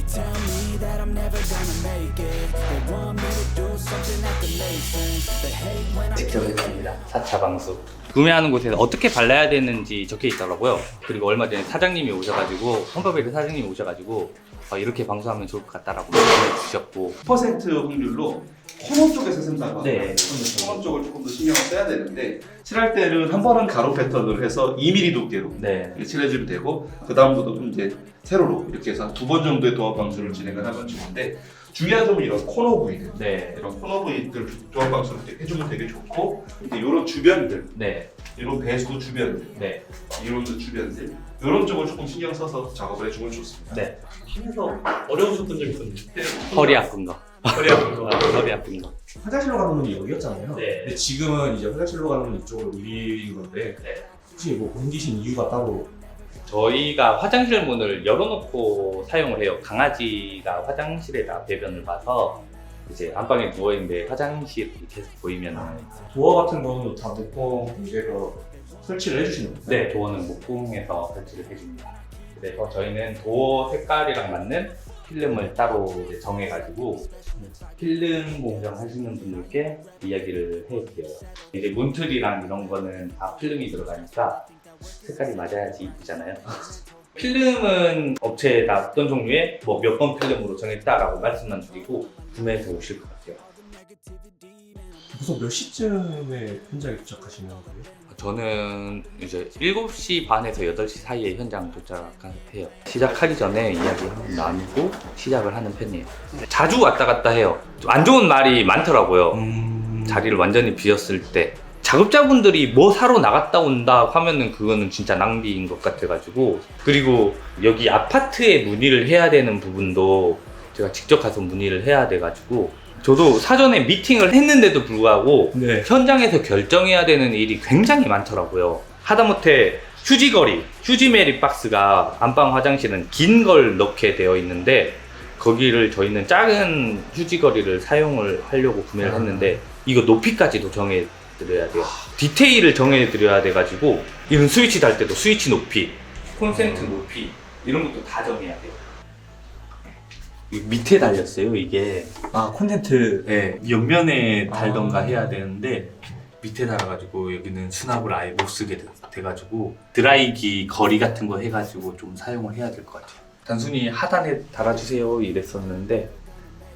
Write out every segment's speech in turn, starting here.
They tell me that I'm never gonna make it. They want me to do something that could make sense. They hate when I 직접 했습니다. 4차 방수. 구매하는 곳에서 어떻게 발라야 되는지 적혀 있더라고요. 그리고 얼마 전에 사장님이 오셔가지고, 홈퍼베리 사장님이 오셔가지고, 어, 이렇게 방수하면 좋을 것 같다라고 말씀해 주셨고, 10% 확률로 코너 쪽에서 생산하고 네. 코너 쪽을 조금 더 신경을 써야 되는데 칠할 때는 한 번은 가로 패턴으로 해서 2mm 두께로 네. 칠해주면 되고 그 다음부터 이제 세로로 이렇게 해서 두 번 정도의 도합 방수를 진행을 하면 좋은데 중요한 점은 이런 코너 부위들 네. 이런 코너 부위들 도합 방수를 이렇게 해주면 되게 좋고 이제 이런 주변들 네. 이런 배수 주변들 네. 이런 주변들 이런 쪽을 조금 신경 써서 작업을 해주면 좋습니다. 네. 하면서 어려우셨던 점 있었는데 허리 아픈 거. 허리 아픈 거 아, 허리 아픈 거. 화장실로 가는 문이 여기였잖아요. 네. 근데 지금은 이제 화장실로 가는 문 이쪽으로 옮긴 건데 네. 혹시 뭐 옮기신 이유가 따로 저희가 화장실 문을 열어놓고 사용을 해요. 강아지가 화장실에다 배변을 봐서 이제 안방에 누워있는데 화장실이 계속 보이면 도어 같은 거는 다 목공 공개로 설치를 해주시는 거예요? 네, 도어는 목공해서 설치를 해줍니다. 그래서 저희는 도어 색깔이랑 맞는 필름을 따로 이제 정해가지고 필름 공정 하시는 분들께 이야기를 해드려요. 이제 문틀이랑 이런 거는 다 필름이 들어가니까 색깔이 맞아야지 이쁘잖아요. 필름은 업체에다 어떤 종류의 뭐 몇 번 필름으로 정했다라고 말씀만 드리고 구매해서 오실 것 같아요. 보통 몇 시쯤에 현장에 도착하시는 거예요? 저는 이제 7시 반에서 8시 사이에 현장 도착해요. 시작하기 전에 이야기 한번 나누고 시작을 하는 편이에요. 자주 왔다 갔다 해요. 좀 안 좋은 말이 많더라고요. 음... 자리를 완전히 비웠을 때. 작업자분들이 뭐 사러 나갔다 온다 하면은 그거는 진짜 낭비인 것 같아가지고. 그리고 여기 아파트에 문의를 해야 되는 부분도 제가 직접 가서 문의를 해야 돼가지고. 저도 사전에 미팅을 했는데도 불구하고 네. 현장에서 결정해야 되는 일이 굉장히 많더라고요. 하다못해 휴지거리, 휴지메리 박스가 안방 화장실은 긴 걸 넣게 되어 있는데 거기를 저희는 작은 휴지거리를 사용을 하려고 구매를 했는데 이거 높이까지도 정해 드려야 돼요. 디테일을 정해 드려야 돼 가지고 이런 스위치 달 때도 스위치 높이, 콘센트 높이 이런 것도 다 정해야 돼요. 이 밑에 달렸어요, 이게. 아 콘텐트 네, 옆면에 달던가 아. 해야 되는데 밑에 달아가지고 여기는 수납을 아예 못 쓰게 돼- 돼가지고 드라이기 거리 같은 거 해가지고 좀 사용을 해야 될 것 같아요. 단순히 하단에 달아주세요 이랬었는데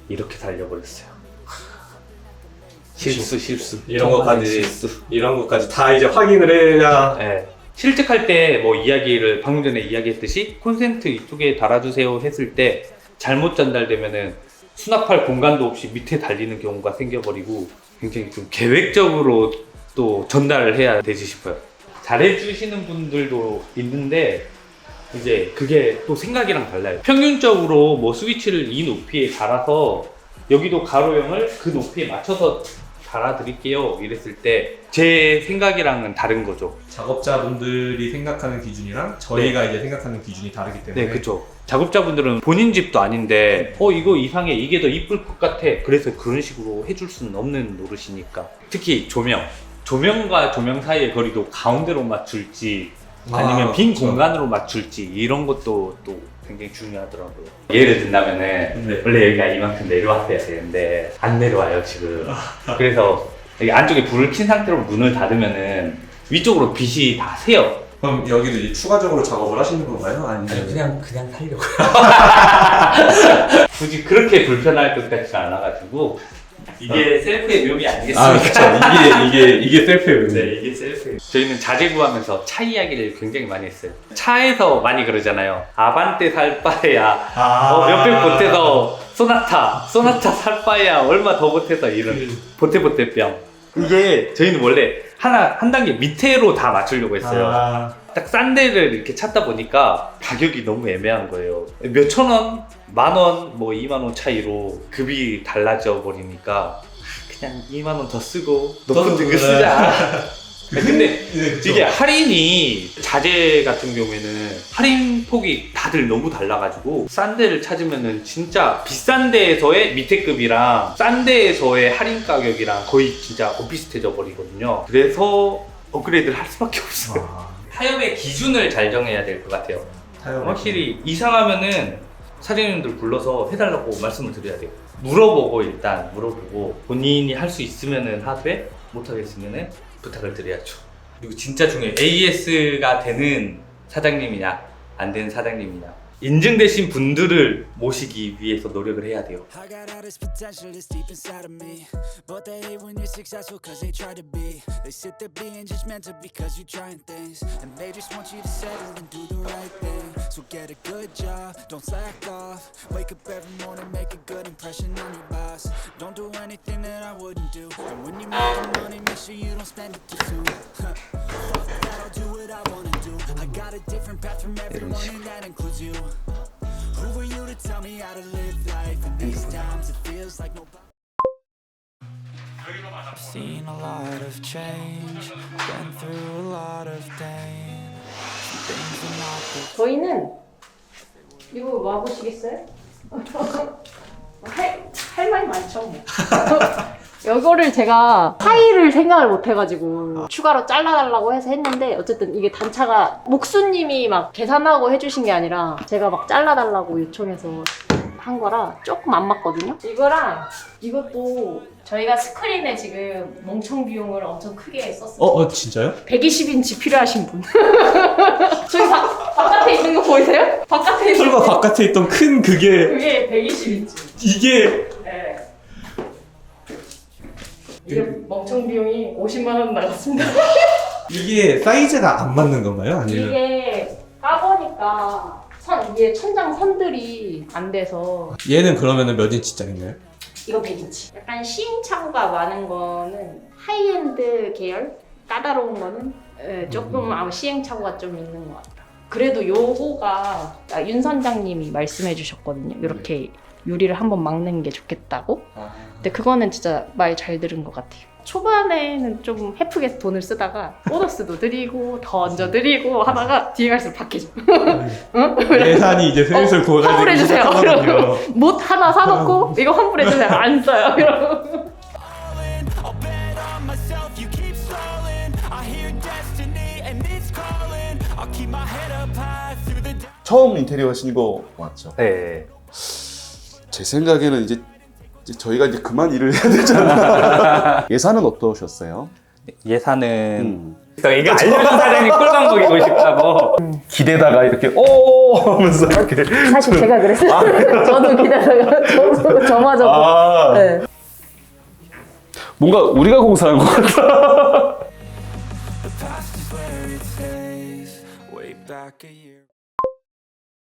이렇게 달려버렸어요. 실수 실수 이런 것까지. 실수. 이런 것까지 다 이제 확인을 해야 네. 실측할 때 뭐 이야기를 방금 전에 이야기했듯이 콘센트 이쪽에 달아주세요 했을 때 잘못 전달되면은 수납할 공간도 없이 밑에 달리는 경우가 생겨버리고 굉장히 좀 계획적으로 또 전달을 해야 되지 싶어요. 잘해주시는 분들도 있는데 이제 그게 또 생각이랑 달라요. 평균적으로 뭐 스위치를 이 높이에 달아서 여기도 가로형을 그 높이에 맞춰서 달아드릴게요. 이랬을 때 제 생각이랑은 다른 거죠. 작업자분들이 생각하는 기준이랑 저희가 이제 생각하는 기준이 다르기 때문에 네, 그쵸. 작업자분들은 본인 집도 아닌데, 어, 이거 이상해. 이게 더 이쁠 것 같아. 그래서 그런 식으로 해줄 수는 없는 노릇이니까. 특히 조명. 조명과 조명 사이의 거리도 가운데로 맞출지, 아니면 아, 빈 그쵸. 공간으로 맞출지, 이런 것도 또 굉장히 중요하더라고요. 예를 든다면은, 네. 원래 여기가 이만큼 내려왔어야 되는데, 안 내려와요, 지금. 그래서, 여기 안쪽에 불을 킨 상태로 문을 닫으면은, 위쪽으로 빛이 다 새요. 그럼 여기도 이제 추가적으로 작업을 하시는 건가요? 아니면 아니 그냥 그냥 살려고 굳이 그렇게 불편할 것 같지 않아가지고 이게 셀프의 묘미 아 아니겠습니까? 그쵸. 이게 이게 이게 셀프예요 네 이게 셀프 저희는 자재 구하면서 차 이야기를 굉장히 많이 했어요. 차에서 많이 그러잖아요. 아반떼 살 바에야. 아. 어, 옆에 보태서 소나타 소나타 살 바에야 얼마 더 보태서 이런 보태보태병 이게 저희는 원래 하나 한 단계 밑으로 다 맞추려고 했어요 아, 딱 싼 데를 이렇게 찾다 보니까 가격이 너무 애매한 거예요. 몇 천 원, 만 원, 뭐 2만 원 차이로 급이 달라져 버리니까 그냥 2만 원 더 쓰고 높은 더 등급 쓰고, 쓰자. 근데 네, 그쵸. 이게 할인이 자재 같은 경우에는 할인 폭이 다들 너무 달라가지고 싼 데를 찾으면은 진짜 비싼 데에서의 밑에 급이랑 싼 데에서의 할인 가격이랑 거의 진짜 비슷해져 버리거든요. 그래서 업그레이드를 할 수밖에 없어요. 아, 타협의 기준을 잘 정해야 될 것 같아요. 타협 확실히 이상하면은 사장님들 불러서 해달라고 말씀을 드려야 돼요. 물어보고 일단 물어보고 본인이 할 수 있으면은 하되 못하겠으면은 부탁을 드려야죠. 그리고 진짜 중요해요. AS가 되는 사장님이냐 안 되는 사장님이냐 인증되신 분들을 모시기 위해서 노력을 해야 돼요. So get a good job, don't slack off. Wake up every morning, make a good impression on your boss. Don't do anything that I wouldn't do. And when you're making money, make sure you don't spend it too soon. Fuck that, I'll do what I wanna do. I got a different path from everyone and that includes you. Who are you to tell me how to live life? In these times, it feels like nobody. I've seen a lot of change, been through a lot of pain. 저희는 이거 와보시겠어요? 할, 할 말이 많죠. 뭐. 이거를 제가 파일을 생각을 못 해가지고 추가로 잘라달라고 해서 했는데 어쨌든 이게 단차가 목수님이 막 계산하고 해주신 게 아니라 제가 막 잘라달라고 요청해서 한 거라 조금 안 맞거든요. 이거랑 이것도 저희가 스크린에 지금 멍청 비용을 엄청 크게 썼어요. 어, 어 진짜요? 120인치 필요하신 분. 저기 바, 바깥에 있는 거 보이세요? 바깥에 있는 설마 거. 바깥에 있던 큰 그게 그게 120인치. 이게 네. 이게 멍청 비용이 50만 원 나갔습니다. 이게 사이즈가 안 맞는 건가요? 아니면 이게 까보니까 선 이게 천장 선들이 안 돼서 얘는 그러면은 몇 인치짜리인가요? 이거 100인치. 약간 시행착오가 많은 거는 하이엔드 계열 까다로운 거는 예, 조금 아마 시행착오가 좀 있는 것 같다. 그래도 요거가 아, 윤 선장님이 말씀해 주셨거든요. 이렇게 유리를 한번 막는 게 좋겠다고. 근데 그거는 진짜 말 잘 들은 것 같아요. 초반에는 좀 헤프게 돈을 쓰다가 보너스도 드리고 더 얹어 드리고 하다가 뒤에 갈수록 박해져. 응? 예산이 이제 슬슬 어, 고갈되기 환불해주세요. 시작하거든요. 못 하나 사놓고 이거 환불해주세요. 안 써요. 이러고. I'll bet on myself, you keep stalling. I hear destiny and it's calling. I'll keep my head up high through the day. 처음 인테리어 하신 거 맞죠? 네. 제 생각에는 이제, 이제 저희가 이제 그만 일을 해야 되잖아. 예산은 어떠셨어요? 예산은 음. 이게 알려준 사장님 꿀광 먹이고 싶다고 기대다가 이렇게 오 하면서 이렇게 사실 제가 그랬어요. 저도 기다려요. 저도 저마저도. 아 네. 뭔가 우리가 공사한 것 같아. The past is where it stays. Way back a year.